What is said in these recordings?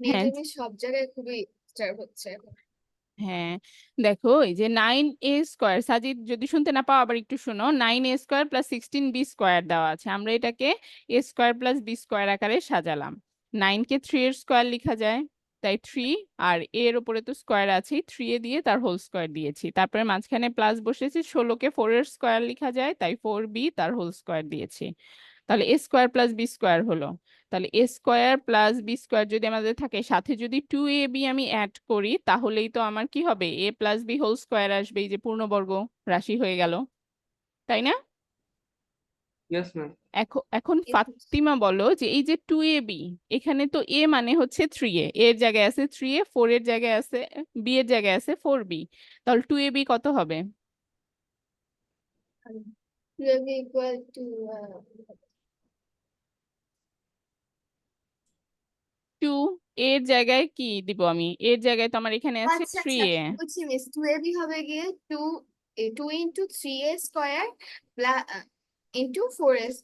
হ্যাঁ। মেয়েদের সব জায়গায় খুবই ডিস্টার্ব হচ্ছে। এখন হ্যাঁ দেখো এই যে নাইন এ স্কোয়ার সাজিদ যদি শুনতে না পাও আবার একটু শোনো। Nine a square plus sixteen b square দেওয়া আছে। আমরা এটাকে a square plus b square আকারে সাজালাম। নাইন কে থ্রি এর স্কোয়ার লেখা যায়। তাই থ্রি আর এ এর উপরে তো স্কোয়ার আছেই। থ্রি এ দিয়ে তার হোল স্কোয়ার দিয়েছি। তারপরে মাঝখানে প্লাস বসেছি ষোলোকে ফোর এর স্কোয়ার লেখা যায়। তাই ফোর বি তার হোল স্কোয়ার দিয়েছি। তাহলে a square plus b square হলো। তাহলে a square plus b square যদি আমাদের থাকে সাথে যদি টু এ বি আমি অ্যাড করি তাহলেই তো আমার কি হবে? A plus b whole square আসবে এই যে পূর্ণবর্গ রাশি হয়ে গেল। তাই না? এখন এখন ফাতিমা বলো যে এই যে টু এ বি এখানে তো এ মানে হচ্ছে থ্রি এ এর জায়গায় আছে থ্রি এ ফোর এর জায়গায় আছে বি এর জায়গায় আছে ফোর বি তাহলে টু এ বি কত হবে টুয়েলভ ইকুয়াল টু টু এর জায়গায় কি দিব আমি? এর জায়গায় তো আমার এখানে আছে আচ্ছা থ্রি আচ্ছা এ। বুঝছি মিস টুয়েলভই হবে গিয়ে two two into three a square into four s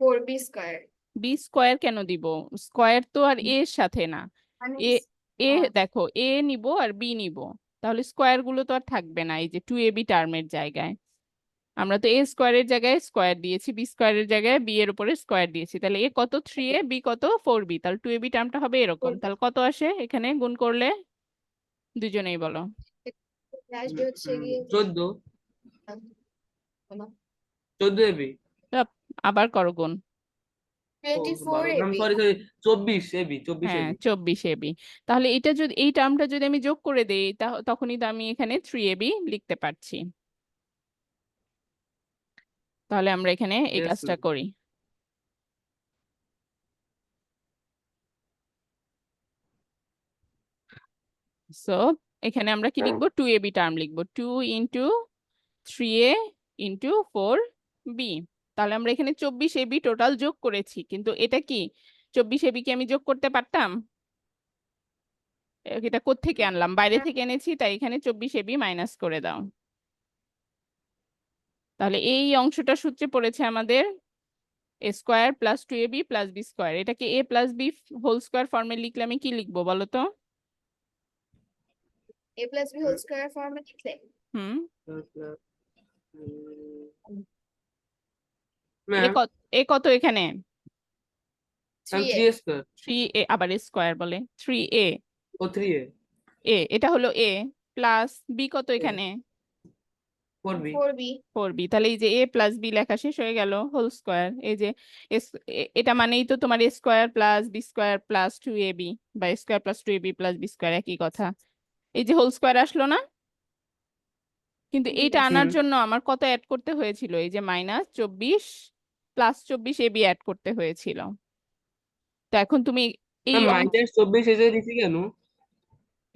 four b square b square কেন দিব? স্কোয়ার তো আর এর সাথে না। মানে এ এ দেখো এ নিব আর বি নিব। তাহলে স্কোয়ারগুলো তো আর থাকবে না এই যে টু এ বি টার্মের জায়গায়। আমরা তো এ স্কোয়ারের জায়গায় স্কোয়ার দিয়েছি বি স্কোয়ারের জায়গায় বি এর উপরে স্কোয়ার দিয়েছি। তাহলে এ কত? থ্রি এ বি কত? ফোর বি তাহলে টু এ বি টার্মটা হবে এরকম। তাহলে কত আসে? এখানে গুণ করলে দুজনেই বলো। চোদ্দ। চোদ্দ এবি আবার করো গুণ। হ্যাঁ তাহলে এটা যদি এই টার্মটা যদি আমি যোগ করে দেই তা- তখনই তো আমি এখানে থ্রি এবি লিখতে পারছি। তাহলে আমরা এখানে এই কাজটা করি। সো এখানে আমরা কি লিখব? টু এ বি টার্ম লিখব। Two into three a into four b তাহলে আমরা এখানে চব্বিশ এবি টোটাল যোগ করেছি। কিন্তু এটা কি? চব্বিশ এবি কি আমি যোগ করতে পারতাম? এটা কোত্থেকে আনলাম? বাইরে। থেকে এনেছি তাই এখানে চব্বিশ এবি মাইনাস করে দাও। তাহলে এই অংশটা সূত্রে পড়েছে আমাদের a square plus two a b plus b square এটাকে a plus b whole square ফর্মে লিখলে আমি কি লিখব বলো তো? A plus b whole square ফর্মে লিখলে। হুম। এ কত এখানে? থ্রি থ্রি এ আবার স্কোয়ার বলে। থ্রি এ ও থ্রি এ এ এটা হলো এ প্লাস বি কত এখানে? Four b four b four b তাহলে এই যে এ প্লাস বি লেখা শেষ হয়ে গেল হোল স্কোয়ার এই যে এটা মানেই তো তোমার square plus b square plus two a b বা square plus two a b plus b square একই কথা। এই যে হোল স্কোয়ার আসলো না? কিন্তু এইটা আনার জন্য আমার কত অ্যাড করতে হয়েছিল? এই যে মাইনাস চব্বিশ প্লাস চব্বিশ এ বি অ্যাড করতে হয়েছিল। তো এখন তুমি এই অংশ- মাইনাস চব্বিশ এসে দিছি কেন?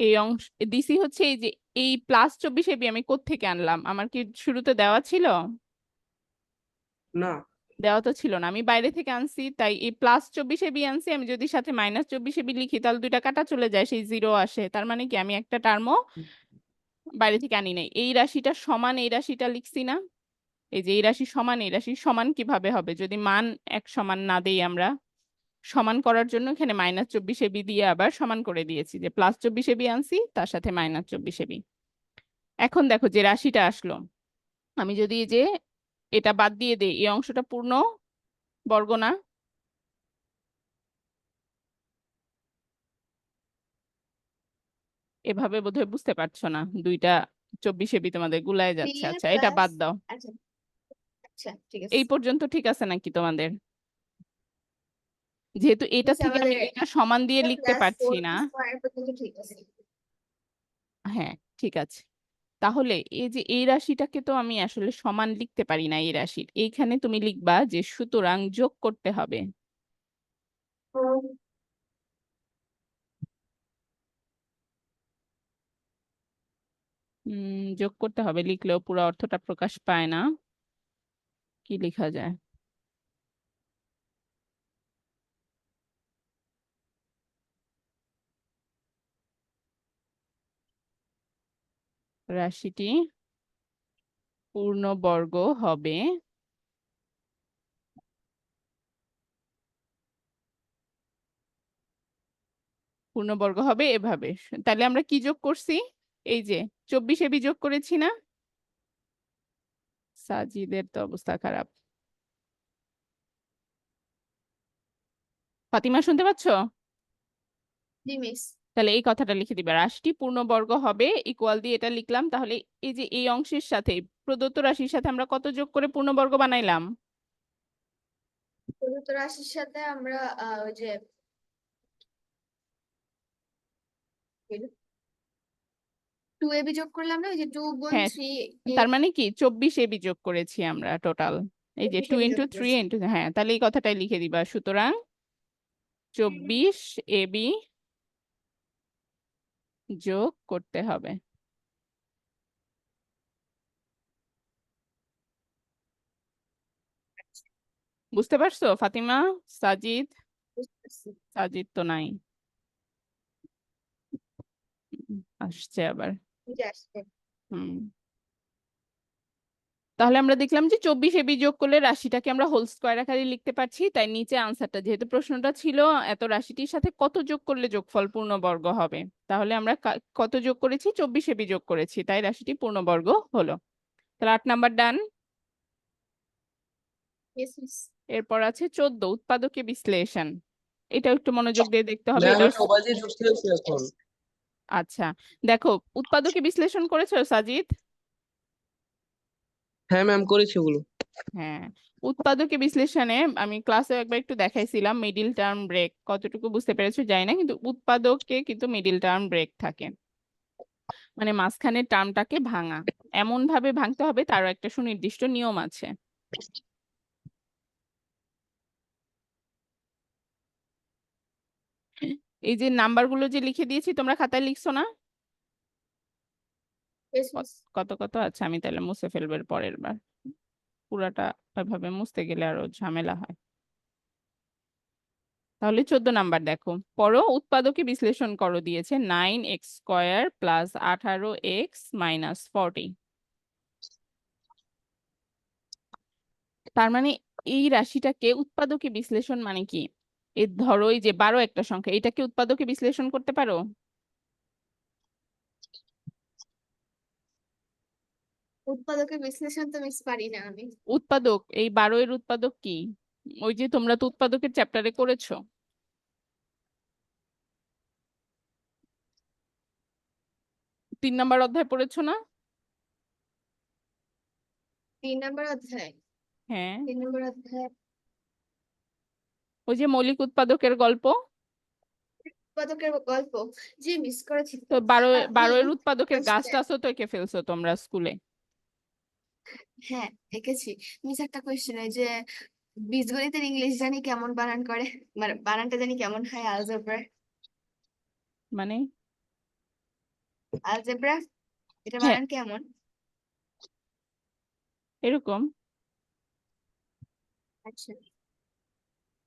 এই অংশ ডিসি হচ্ছে এই যে এই প্লাস চব্বিশ এবি আমি কোত্থেকে আনলাম? আমার কি শুরুতে দেওয়া ছিল? না। দেওয়া তো ছিল না। আমি বাইরে থেকে আনছি তাই এই প্লাস চব্বিশ এবি আনছি। আমি যদি সাথে মাইনাস চব্বিশ এবি লিখি তাহলে দুইটা কাটা চলে যায় সেই জিরো আসে। তার মানে কি আমি একটা টার্মও বাইরে থেকে আনি নাই। এই রাশিটা সমান এই রাশিটা লিখছি না। এই যে এই রাশি সমান এই রাশি সমান কীভাবে হবে? যদি মান এক সমান না দেই আমরা। সমান করার জন্য এখানে মাইনাস চব্বিশ এবি দিয়ে আবার সমান করে দিয়েছি যে প্লাস চব্বিশ এবি আনছি তার সাথে মাইনাস চব্বিশ এবি এখন দেখো যে রাশিটা আসলো। আমি যদি যে এটা বাদ দিয়ে দেই এই অংশটা পূর্ণ বর্গ না। এভাবে বোধহয় বুঝতে পারছ না দুইটা চব্বিশ এবি তোমাদের গুলায় যাচ্ছে। আচ্ছা এটা বাদ দাও। আচ্ছা আচ্ছা এই পর্যন্ত ঠিক আছে নাকি তোমাদের? যেহেতু এটা থেকে আমি এটা সমান দিয়ে লিখতে পারছি না। হ্যাঁ ঠিক আছে। তাহলে এই যে এই রাশিটাকে তো আমি আসলে সমান লিখতে পারি না এই রাশির। এইখানে তুমি লিখবা যে সুতরাং যোগ করতে হবে। যোগ করতে হবে। লিখলেও পুরো অর্থটা প্রকাশ পায় না। কি লেখা যায়? রাশিটি পূর্ণবর্গ হবে। পূর্ণবর্গ হবে এভাবে। তাহলে আমরা কি যোগ করছি? এই যে, চব্বিশে এবি যোগ করেছি না? সাজিদের তো অবস্থা খারাপ। ফাতিমা, শুনতে পাচ্ছ? মিস। তাহলে এই কথাটা লিখে দিবে। রাশিটি পূর্ণবর্গ হবে ইকুয়াল দিয়ে এটা লিখলাম। তাহলে এই যে এই অংশের সাথে প্রদত্ত রাশির সাথে আমরা কত যোগ করে পূর্ণবর্গ বানাইলাম? প্রদত্ত রাশির সাথে আমরা ওই যে টু এবি যোগ করলাম না? ওই যে টু গুণ হ্যাঁ, থ্রি তার মানে কি? চব্বিশ এবি যোগ করেছি আমরা টোটাল এই যে টু ইন্টু থ্রি ইন্টু হ্যাঁ তাহলে এই কথাটাই লিখে দিবা। সুতরাং চব্বিশ এবি যোগ করতে হবে। বুঝতে পারছ? ফাতিমা সাজিদ? সাজিদ তো নাই। আসছে আবার। হুম। তাহলে আমরা দেখলাম যে চব্বিশ এবি যোগ করলে রাশিটাকে আমরা হোল স্কোয়ার আকারে লিখতে পারছি। তাই নিচে আনসারটা যেহেতু প্রশ্নটা ছিল এত রাশিটির সাথে কত যোগ করলে যোগফল পূর্ণবর্গ হবে? তাহলে আমরা কত যোগ করেছি? চব্বিশ এবি যোগ করেছি তাই রাশিটি পূর্ণবর্গ হলো। তাহলে আট নাম্বার ডান এরপর আছে চোদ্দ উৎপাদকে বিশ্লেষণ। এটা একটু মনোযোগ দিয়ে দেখতে হবে। আচ্ছা দেখো উৎপাদকে বিশ্লেষণ করেছ সাজিদ? হ্যাঁ ম্যাম করেছি ওগুলো। হ্যাঁ উৎপাদকে বিশ্লেষণে আমি ক্লাসে একবার একটু দেখাইছিলাম মিডিল টার্ম ব্রেক কতটুকু বুঝতে পেরেছ জানি না, কিন্তু উৎপাদকে কিন্তু মিডিল টার্ম ব্রেক থাকে। মানে মাঝখানের টার্মটাকে ভাঙা এমন ভাবে ভাঙতে হবে তারও একটা সুনির্দিষ্ট নিয়ম আছে। এই যে নাম্বারগুলো যে লিখে দিয়েছি, তোমরা খাতায় লিখছো না? কত কত আছে আমি তাহলে মুছে ফেলব পরের বার। পুরাটা ওইভাবে মুছতে গেলে আরও ঝামেলা হয়। তাহলে চোদ্দ নাম্বার দেখো। পরও উৎপাদকে বিশ্লেষণ করো দিয়েছে নাইন এক্স স্কোয়ার প্লাস আঠারো এক্স মাইনাস ফর্টি। তার মানে এই রাশিটাকে উৎপাদকে বিশ্লেষণ মানে কি? এর ধরো এই যে বারো একটা সংখ্যা এটাকে উৎপাদকে বিশ্লেষণ করতে পারো? উৎপাদকের বিশ্লেষণ তো মিস পারি না আমি। উৎপাদক এই বারো এর উৎপাদক কি? ওই যে তোমরা তো উৎপাদকের চ্যাপ্টারে করেছ। তিন নাম্বার অধ্যায় পড়েছো না? তিন নম্বর অধ্যায়? হ্যাঁ। তিন নম্বর অধ্যায়? ওই যে মৌলিক উৎপাদকের গল্প? উৎপাদকের গল্প? যে মিস করেছি। তো বারো বারো এর উৎপাদকের গাছ টাছও তো এঁকে ফেলছো তোমরা স্কুলে হ্যাঁ এঁকেছি মিস একটা কোয়েশ্চেন যে বীজগণিতের ইংলিশ জানি কেমন বানান করে? মানে বানানটা জানি কেমন হয় আলজেব্রা মানে? আলজেব্রা এটা হ্যাঁ। বানান কেমন? এরকম। আচ্ছা।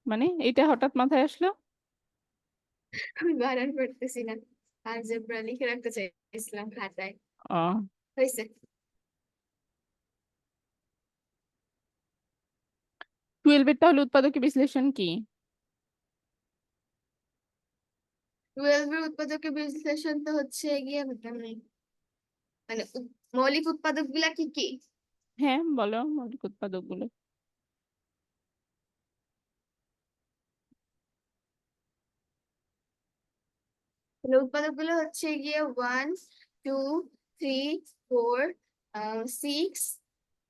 মানে এটা হঠাৎ মাথায় আসলো? আমি বানান পড়তেছি না আলজেব্রা লিখে রাখতে চাইছিলাম খাতায়। ও। হয়েছে। টুয়েলভের তাহলে উৎপাদকে বিশ্লেষণ কি? টুয়েলভের উৎপাদকের বিশ্লেষণ তো হচ্ছে গিয়ে মানে মৌলিক উৎপাদকগুলা কি কি? হ্যাঁ বলো মৌলিক উৎপাদকগুলো উৎপাদকগুলো হচ্ছে গিয়ে one two three four six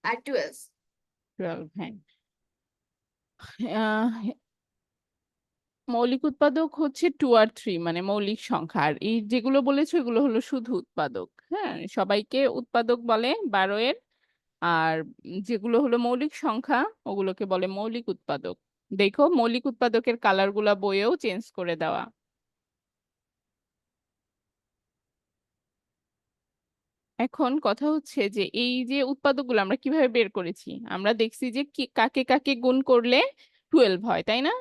আর টুয়েলভ টুয়েলভ হ্যাঁ। মৌলিক উৎপাদক হচ্ছে টু আর থ্রি মানে মৌলিক সংখ্যা। আর এই যেগুলো বলেছ, এগুলো হলো শুধু উৎপাদক হ্যাঁ? সবাইকে উৎপাদক বলে বারো এর, আর যেগুলো হলো মৌলিক সংখ্যা, ওগুলোকে বলে মৌলিক উৎপাদক। দেখো, মৌলিক উৎপাদকের কালারগুলা বইয়েও চেঞ্জ করে দেওয়া। এখন কথা হচ্ছে যে এই যে উৎপাদকগুলো আমরা কীভাবে বের করেছি? আমরা দেখছি যে কি কাকে কাকে গুণ করলে টুয়েলভ হয় তাই না?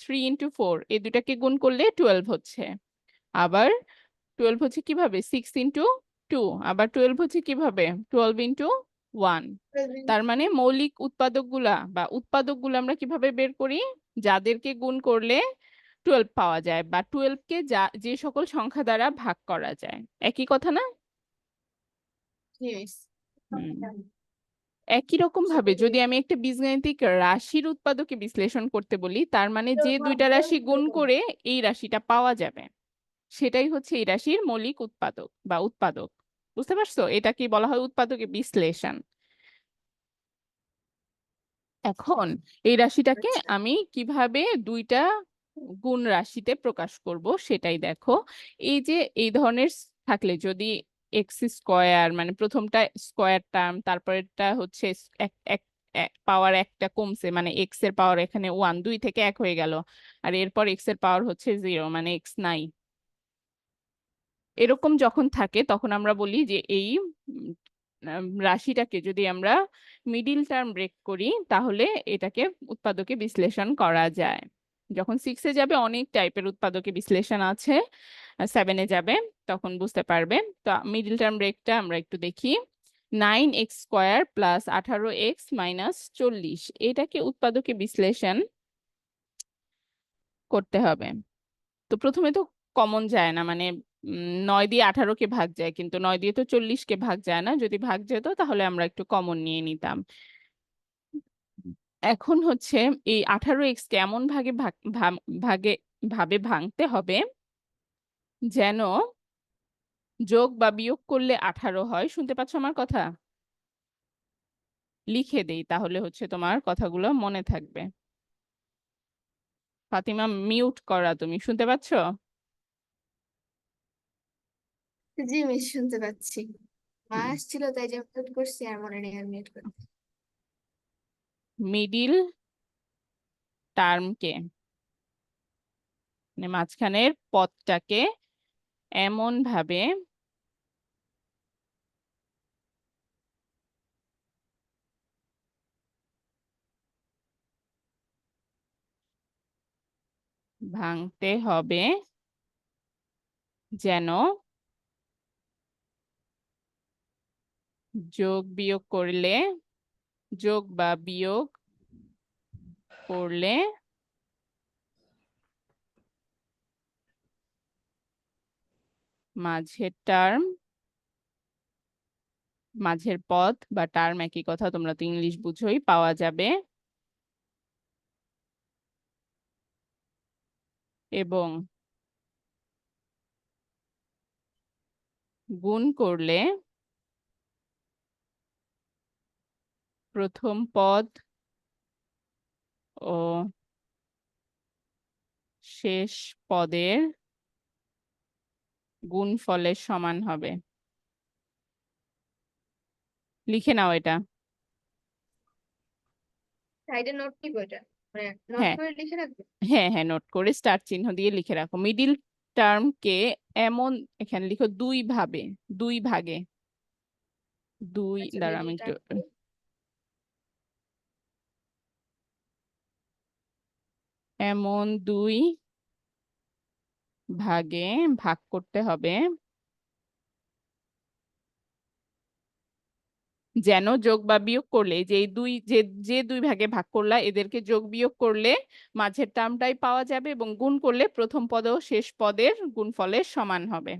থ্রি ইন্টু ফোর এই দুটাকে গুণ করলে টুয়েলভ হচ্ছে। আবার টুয়েলভ হচ্ছে কীভাবে? সিক্স ইন্টু টু আবার টুয়েলভ হচ্ছে কীভাবে? টুয়েলভ ইন্টু ওয়ান তার মানে মৌলিক উৎপাদকগুলা বা উৎপাদকগুলো আমরা কীভাবে বের করি? যাদেরকে গুণ করলে টুয়েলভ পাওয়া যায় বা টুয়েলভকে যা যে সকল সংখ্যা দ্বারা ভাগ করা যায়। একই কথা না। একই রকম ভাবে যদি আমি একটা বীজগাণিতিক রাশির উৎপাদকে বিশ্লেষণ করতে বলি তার মানে যে দুইটা রাশি গুণ করে এই রাশিটা পাওয়া যাবে। সেটাই হচ্ছে এই রাশির মৌলিক উৎপাদক বা উৎপাদক। বুঝতে পারছ? এটা কি বলা হয় উৎপাদকে বিশ্লেষণ। এখন এই রাশিটাকে আচ্ছা। আমি কীভাবে দুইটা গুণ রাশিতে প্রকাশ করব সেটাই দেখো। এই যে এই ধরনের থাকলে যদি এক্স স্কোয়ার মানে প্রথমটা স্কোয়ার টার্ম তারপরেরটা হচ্ছে এক এক পাওয়ার একটা কমছে মানে এক্সের পাওয়ার এখানে ওয়ান, দুই থেকে এক হয়ে গেল। আর এরপর এক্সের পাওয়ার হচ্ছে জিরো মানে এক্স নাই এরকম যখন থাকে, তখন আমরা বলি যে এই রাশিটাকে যদি আমরা মিডিল টার্ম ব্রেক করি, তাহলে এটাকে উৎপাদকে বিশ্লেষণ করা যায়। যখন সিক্সে যাবে, অনেক টাইপের উৎপাদকে বিশ্লেষণ আছে সেভেনে যাবে। তখন বুঝতে পারবে তো মিডিল টার্ম ব্রেকটা আমরা একটু দেখি। নাইন এক্স স্কোয়ার প্লাস আঠারো এক্স মাইনাস চল্লিশ। এটাকে উৎপাদকে বিশ্লেষণ করতে হবে। তো প্রথমে তো কমন যায় না মানে নয় দিয়ে আঠারোকে ভাগ যায়, কিন্তু নয় দিয়ে তো চল্লিশকে ভাগ যায় না। যদি ভাগ যেত, তাহলে আমরা একটু কমন নিয়ে নিতাম। এখন হচ্ছে এই আঠারো এক্স কে এমন ভাগে ভাগে, ভাবে ভাঙতে হবে যেন যোগ বা বিয়োগ করলে আঠারো হয়। শুনতে পাচ্ছ আমার কথা? লিখে দেই তাহলে হচ্ছে তোমার কথাগুলো মনে থাকবে। ফাতিমা মিউট করা তুমি শুনতে পাচ্ছ? জি মিস শুনতে পাচ্ছি। মা আসছিল তাই যে মিউট করছি আর মনে নেই আর মিউট করতে। মিডিল টার্মকে মানে মাঝখানের পদটাকে এমন ভাবে ভাঙতে হবে যেন যোগ বিয়োগ করলে, যোগ বা বিয়োগ করলে মাঝের টার্ম মাঝের পথ বা টার্ম একই কথা তোমরা তো ইংলিশ বুঝোই, পাওয়া যাবে। এবং গুণ করলে প্রথম পদ ও শেষ পদের গুণ গুণফলের সমান হবে। লিখে নাও এটা। নোট কি নোট হ্যাঁ। করে লিখে রাখবে? হ্যাঁ হ্যাঁ নোট করে স্টার চিহ্ন দিয়ে লিখে রাখো। মিডিল টার্মকে এমন এখানে লিখো দুই ভাবে দুই ভাগে। দুই আচ্ছা দ্বারা আমি একটু এমন দুই ভাগে ভাগ করতে হবে। যেন যোগ বা বিয়োগ করলে, যে এই দুই, যে যে দুই ভাগে ভাগ করলা, এদেরকে যোগ বিয়োগ করলে মাঝের টার্মটাই পাওয়া যাবে এবং গুণ করলে প্রথম পদ ও শেষ পদের গুণফলের সমান হবে।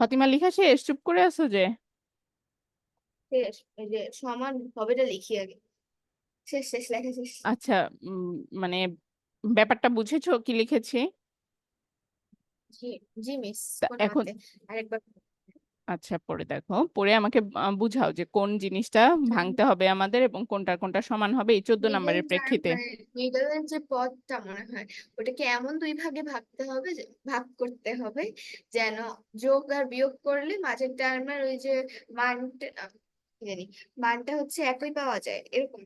ফাতিমা লিখা শেষ? চুপ করে আছো যে? শেষ এই যে সমান হবেটা লিখি আগে। শেষ শেষ লেখা শেষ। আচ্ছা মানে ব্যাপারটা বুঝেছ? কি লিখেছি? জি জি মিস এখন আরেকবার। আচ্ছা পরে দেখো। পরে আমাকে আহ, বুঝাও যে কোন জিনিসটা ভাঙতে হবে আমাদের এবং কোনটা কোনটা সমান হবে এই চোদ্দ মিডল নম্বরের প্রেক্ষিতে। মিডলের যে পদটা মনে হয় ওটাকে এমন দুই ভাগে ভাগতে হবে যে ভাগ করতে হবে যেন যোগ আর বিয়োগ করলে মাঝের টার্মের ওই যে মানটা আহ, কি জানি মানটা হচ্ছে একই পাওয়া যায় এরকম।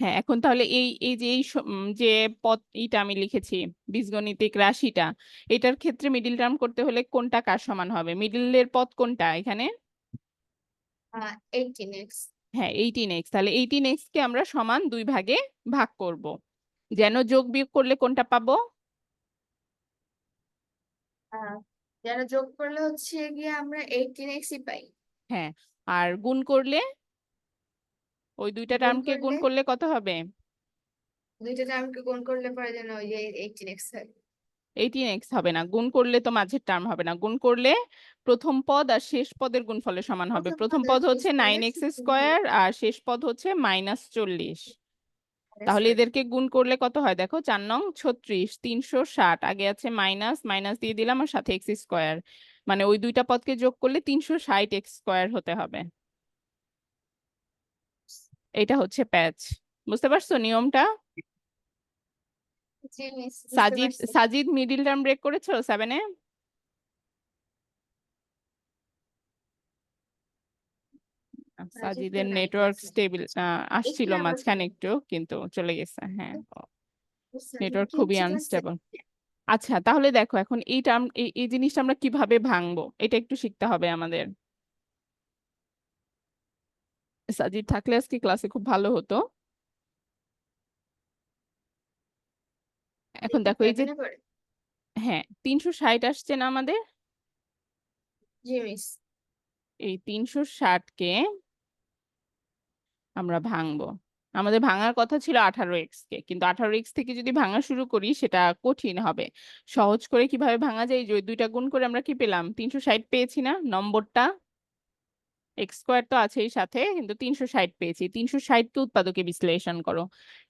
হ্যাঁ এখন তাহলে এই এই যে এই স- উম, যে পদ এইটা আমি লিখেছি বীজগণিতিক রাশিটা এটার ক্ষেত্রে মিডিল টার্ম করতে হলে কোনটা কার সমান হবে? মিডিলের পদ কোনটা এখানে? এইটিন এক্স হ্যাঁ এইটিন এক্স তাহলে এইটিন এক্স কে আমরা সমান দুই ভাগে ভাগ করব। যেন যোগ বিয়োগ করলে কোনটা পাবো? যেন যোগ করলে হচ্ছে গিয়ে আমরা এইটিন এক্সই পাই। হ্যাঁ আর গুণ করলে? ওই দুইটা টার্মকে গুণ করলে? কত হবে? দুইটা টার্মকে গুণ করলে পরে যেন ওই যে এইটিন এক্স হয়। এইটিন এক্স হবে না গুণ করলে তো মাঝের টার্ম হবে না গুণ করলে প্রথম পদ আর শেষ পদের গুণফলের সমান হবে। প্রথম পদ হচ্ছে শেষ নাইন এক্স স্কোয়ার আর শেষ পদ হচ্ছে মাইনাস চল্লিশ। তাহলে এদেরকে গুণ করলে কত হয়? দেখো চার নং ছত্রিশ তিনশো ষাট। আগে আছে মাইনাস মাইনাস দিয়ে দিলাম আর সাথে এক্স স্কোয়ার মানে ওই দুইটা পদকে যোগ করলে তিনশো ষাট এক্স স্কোয়ার হতে হবে। এটা হচ্ছে প্যাচ। বুঝতে পারছ নিয়মটা? Sajid Sajid middle term break করেছ সেভেনে সাজিদের নেটওয়ার্ক বলছে। স্টেবিল আসছিল মাঝখানে একটু কিন্তু চলে গেছে হ্যাঁ। নেটওয়ার্ক খুবই আনস্টেবল আচ্ছা তাহলে দেখো এখন এই টার্ম এই জিনিসটা আমরা কীভাবে ভাঙবো? এটা একটু শিখতে হবে আমাদের। সাজিদ থাকলে আজকে ক্লাসে খুব ভালো হতো। এখন দেখো এই যে? হ্যাঁ তিনশো ষাট আসছে না আমাদের? এই তিনশো ষাটকে আমরা ভাঙবো। আমাদের ভাঙার কথা ছিল আঠারো এক্স কে কিন্তু আঠারো এক্স থেকে যদি ভাঙা শুরু করি সেটা কঠিন হবে। সহজ করে কীভাবে ভাঙা যায়? যে দুইটা গুণ করে আমরা কি পেলাম? তিনশো ষাট পেয়েছি না? নম্বরটা এক্স স্কোয়ার তো আছেই সাথে কিন্তু তিনশো ষাট পেয়েছি। তিনশো ষাটকে উৎপাদকে বিশ্লেষণ করো।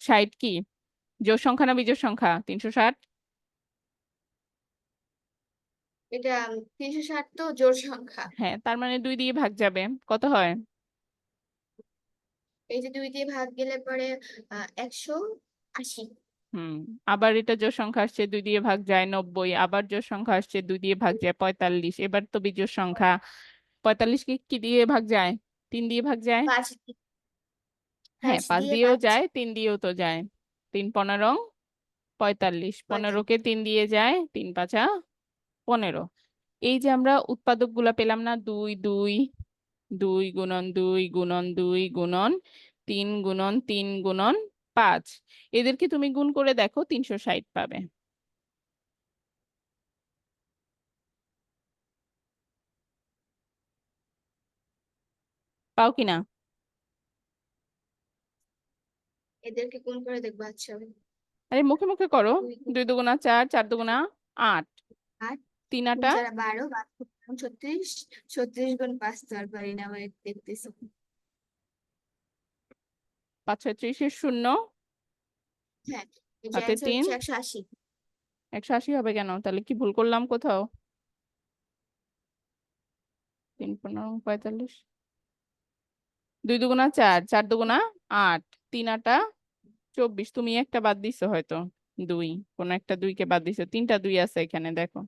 ষাট কি? জোড় সংখ্যা না বিজোড় সংখ্যা? তিনশো ষাট? এটা তিনশো ষাট তো জোড় সংখ্যা। হ্যাঁ তার মানে দুই দিয়ে ভাগ যাবে। কত হয়? এই যে দুই দিয়ে ভাগ গেলে পরে একশো আশি। হুম আবার এটা জোড় সংখ্যা আসছে দুই দিয়ে ভাগ যায় নব্বই। আবার জোড় সংখ্যা আসছে দুই দিয়ে ভাগ যায় পঁয়তাল্লিশ। এবার তো বিজোড় সংখ্যা। পঁয়তাল্লিশ কি কি দিয়ে ভাগ যায় তিন দিয়ে ভাগ যায় হ্যাঁ পাঁচ পাঁচ দিয়ে দিয়েও। যায় তিন দিয়েও তো যায় তিন পনেরো পঁয়তাল্লিশ পঁয়তাল্লিশ। পনেরোকে তিন দিয়ে যায় তিন পাঁচা পনেরো এই যে আমরা উৎপাদকগুলা পেলাম না দুই দুই দুই গুণন দুই গুণন দুই গুণন তিন গুণন তিন গুণন পাঁচ। এদেরকে তুমি গুণ করে দেখো তিনশো ষাট পাবে। পাও কিনা? এদেরকে কোন করে দেখব আচ্ছা? আরে মুখে মুখে করো। দুই দুগুণা চার চার দুগুণা আট। আট, তিন আটা? বারো গুণ ছত্রিশ ছত্রিশ গুণ পাঁচ তো আর পারি না দেখতেছি। পাঁচ ছয় ত্রিশের শূন্য। হ্যাঁ হাতে তিন। একশো আশি। একশো আশি হবে কেন? তাহলে কি ভুল করলাম কোথাও? তিন পনেরো পঁয়তাল্লিশ। দুই দুগুণা চার চার দুগুণা আট, তিন আটা চব্বিশ। তুমি একটা বাদ দিছো হয়তো, দুই। কোন একটা দুইকে বাদ দিছো। তিনটা দুই আছে এখানে, দেখো।